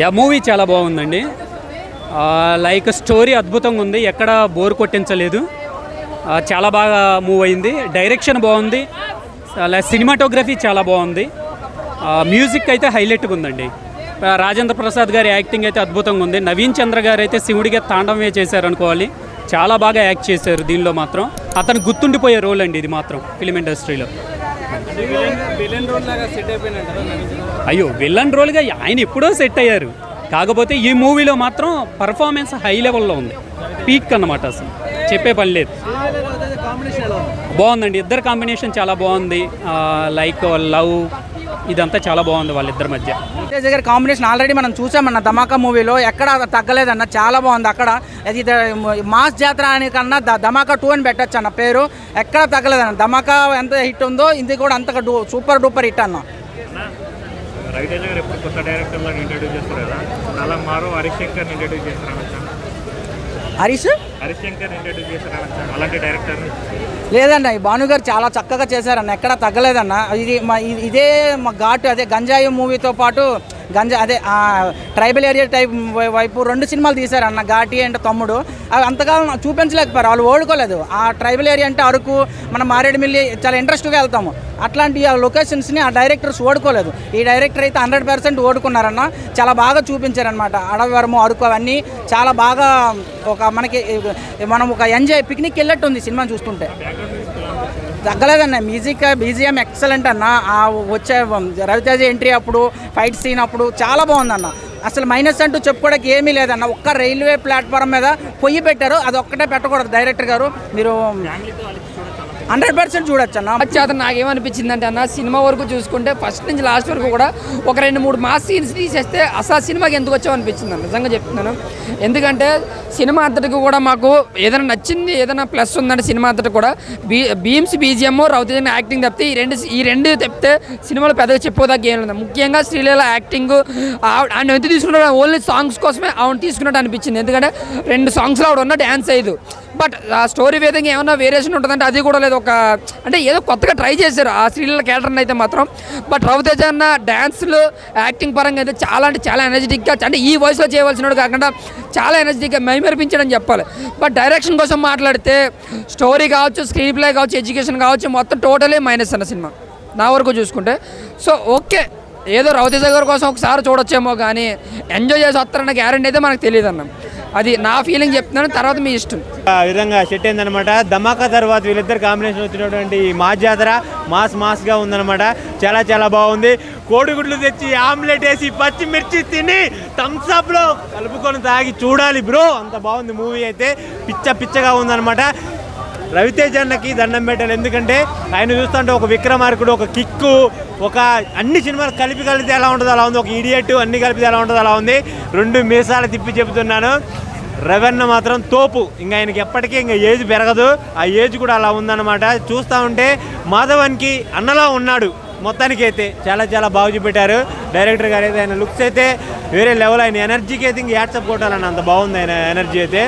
Yeah movie చాలా బాగుందండి. Like story అద్భుతంగా ఉంది ఎక్కడ బోర్ కొట్టించలేదు. చాలా బాగా మూవ్ అయింది డైరెక్షన్ బాగుంది అలా సినిమాటోగ్రఫీ చాలా బాగుంది. మ్యూజిక్ అయితే హైలైట్గా ఉందండి. రాజేంద్ర ప్రసాద్ గారి యాక్టింగ్ అయితే అద్భుతంగా ఉంది. నవీన్ చంద్ర గారు అయితే శివుడిగా తాండవమే చేశారు అనుకోవాలి చాలా బాగా యాక్ట్ చేశారు దీనిలో మాత్రం. అతను గుర్తుండిపోయే రోల్ అండి ఇది మాత్రం ఫిలిం ఇండస్ట్రీలో. అయ్యో విలన్ రోల్గా ఆయన ఎప్పుడో సెట్ అయ్యారు. కాకపోతే ఈ మూవీలో మాత్రం పర్ఫార్మెన్స్ హై లెవెల్లో ఉంది. పీక్ అన్నమాట అసలు. చెప్పే పని లేదు. బాగుందండి. ఇద్దరు కాంబినేషన్ చాలా బాగుంది. లైక్ లవ్ ఇదంతా చాలా బాగుంది వాళ్ళిద్దరి మధ్య. రవితేజ గారి కాంబినేషన్ ఆల్రెడీ మనం చూసామన్న ధమాకా మూవీలో ఎక్కడ తగ్గలేదన్న చాలా బాగుంది అక్కడ. అది మాస్ జాతర అని కన్నా ద- ధమాకా టూ అని పెట్టచ్చు అన్న పేరు. ఎక్కడ తగ్గలేదన్న. ధమాకా ఎంత హిట్ ఉందో ఇది కూడా అంతగా డూ సూపర్ డూపర్ హిట్ అన్న. రవితేజ గారు ఎప్పుడు కొత్త డైరెక్టర్లను ఇంట్రడ్యూస్ చేస్తారు కదా? అలా మారు హరిశంకర్ని ఇంట్రడ్యూస్ చేస్తారు హరీష్? లేదండి ఈ భాను గారు చాలా చక్కగా చేశారన్న ఎక్కడ తగ్గలేదన్న. ఇది మా ఇది- ఇదే మా ఘాటు అదే గంజాయి మూవీతో పాటు గంజా అదే ట్రైబల్ ఏరియా టైప్ వైపు రెండు సినిమాలు తీశారన్న ఘాటి అంటే తమ్ముడు. అవి అంతగా చూపించలేకపోయారు వాళ్ళు ఓడుకోలేదు. ఆ ట్రైబల్ ఏరియా అంటే అరకు మనం మారేడుమిల్లి చాలా ఇంట్రెస్ట్గా వెళ్తాము. అట్లాంటి ఆ లొకేషన్స్ని ఆ డైరెక్టర్స్ ఓడుకోలేదు. ఈ డైరెక్టర్ అయితే హండ్రెడ్ పర్సెంట్ ఓడుకున్నారన్న చాలా బాగా చూపించారనమాట అడవివరము అరకు అవన్నీ చాలా బాగా ఒక మనకి మనం ఒక ఎంజాయ్ పిక్నిక్ వెళ్ళట్టు ఉంది సినిమా చూస్తుంటే. తగ్గలేదన్న. మ్యూజిక్ బీజిఎం ఎక్సలెంట్ అన్న. ఆ వచ్చే రవితేజ ఎంట్రీ అప్పుడు ఫైట్ సీన్ అప్పుడు చాలా బాగుందన్న. అసలు మైనస్ అంటూ చెప్పుకోవడానికి ఏమీ లేదన్న. ఒక్క రైల్వే ప్లాట్ఫామ్ మీద పొయ్యి పెట్టారు. అది ఒక్కటే పెట్టకూడదు డైరెక్టర్ గారు. మీరు హండ్రెడ్ పర్సెంట్ చూడొచ్చు అన్న చేత నాకేమనిపించింది అంటే అన్న సినిమా వరకు చూసుకుంటే ఫస్ట్ నుంచి లాస్ట్ వరకు కూడా ఒక రెండు మూడు మాస్ సీన్స్ తీసేస్తే అసలు సినిమాకి ఎందుకు వచ్చావు అనిపించింది అన్న? నిజంగా చెప్తున్నాను. ఎందుకంటే సినిమా అంతటికి కూడా మాకు ఏదైనా నచ్చింది ఏదైనా ప్లస్ ఉందంటే సినిమా అంతటి కూడా బీ బీమ్స్ బీజిఎమ్ రవితేజన్ యాక్టింగ్ తప్పితే ఈ రెండు ఈ రెండు తప్పితే సినిమాలో పెద్దగా చెప్పుకోదాకా ఏం లేదు. ముఖ్యంగా శ్రీలీల యాక్టింగ్ ఆయన ఎంత తీసుకున్నాడు ఓన్లీ సాంగ్స్ కోసమే ఆవిడ తీసుకున్నట్టు అనిపించింది. ఎందుకంటే రెండు సాంగ్స్లో ఆవిడ ఉన్న డ్యాన్స్ అయ్యదు. బట్ ఆ స్టోరీ విధంగా ఏమన్నా వేరియేషన్ ఉంటుందంటే అది కూడా లేదు. ఒక అంటే ఏదో కొత్తగా ట్రై చేశారు. ఆ సీరియల్ క్యారెక్టర్ని అయితే మాత్రం. బట్ రవితేజ అన్న డ్యాన్స్లు యాక్టింగ్ పరంగా అయితే చాలా అంటే చాలా ఎనర్జెటిక్గా అంటే ఈ వయసులో చేయవలసినోడు కాకుండా చాలా ఎనర్జెటిక్గా మైమర్పించడం చెప్పాలి. బట్ డైరెక్షన్ కోసం మాట్లాడితే స్టోరీ కావచ్చు స్క్రీన్ ప్లే కావచ్చు ఎడ్యుకేషన్ కావచ్చు మొత్తం టోటలీ మైనస్ అన్న సినిమా. నా వరకు చూసుకుంటే. So okay. ఏదో రవితేజ గారి కోసం ఒకసారి చూడొచ్చేమో కానీ ఎంజాయ్ చేసి వస్తారన్న గ్యారంటీ అయితే మనకు తెలియదు అన్న అది నా ఫీలింగ్ చెప్తున్నాను తర్వాత మీ ఇష్టం. ఆ విధంగా సెట్ అయిందనమాట ధమాకా తర్వాత వీళ్ళిద్దరు కాంబినేషన్ వచ్చినటువంటి మా జాతర మాస్ మాస్గా ఉందన్నమాట. చాలా చాలా బాగుంది. కోడిగుడ్లు తెచ్చి ఆమ్లెట్ వేసి పచ్చిమిర్చి తిని థమ్స్అప్లో కలుపుకొని తాగి చూడాలి బ్రో. అంత బాగుంది మూవీ అయితే. పిచ్చ పిచ్చగా ఉందనమాట రవితేజ అన్నకి దండం పెట్టాలి. ఎందుకంటే ఆయన చూస్తుంటే ఒక విక్రమార్కుడు ఒక కిక్కు ఒక అన్ని సినిమాలు కలిపి కలిపితే ఎలా ఉంటుందో అలా ఉంది. ఒక ఇడియట్ అన్ని కలిపితే ఎలా ఉంటుందో అలా ఉంది. రెండు మీసాలు తిప్పి చెబుతున్నాను. రవెన్న మాత్రం తోపు. ఇంకా ఆయనకి ఎప్పటికీ ఇంకా ఏజ్ పెరగదు. ఆ ఏజ్ కూడా అలా ఉందన్నమాట. చూస్తూ ఉంటే మాధవన్కి అన్నలా ఉన్నాడు. మొత్తానికి అయితే చాలా చాలా బాగా చూపెట్టారు డైరెక్టర్ గారు అయితే ఆయన లుక్స్ అయితే వేరే లెవెల్. ఆయన ఎనర్జీకి అయితే ఇంకా యాడ్సప్ కొట్టాలని అంత బాగుంది ఆయన ఎనర్జీ అయితే.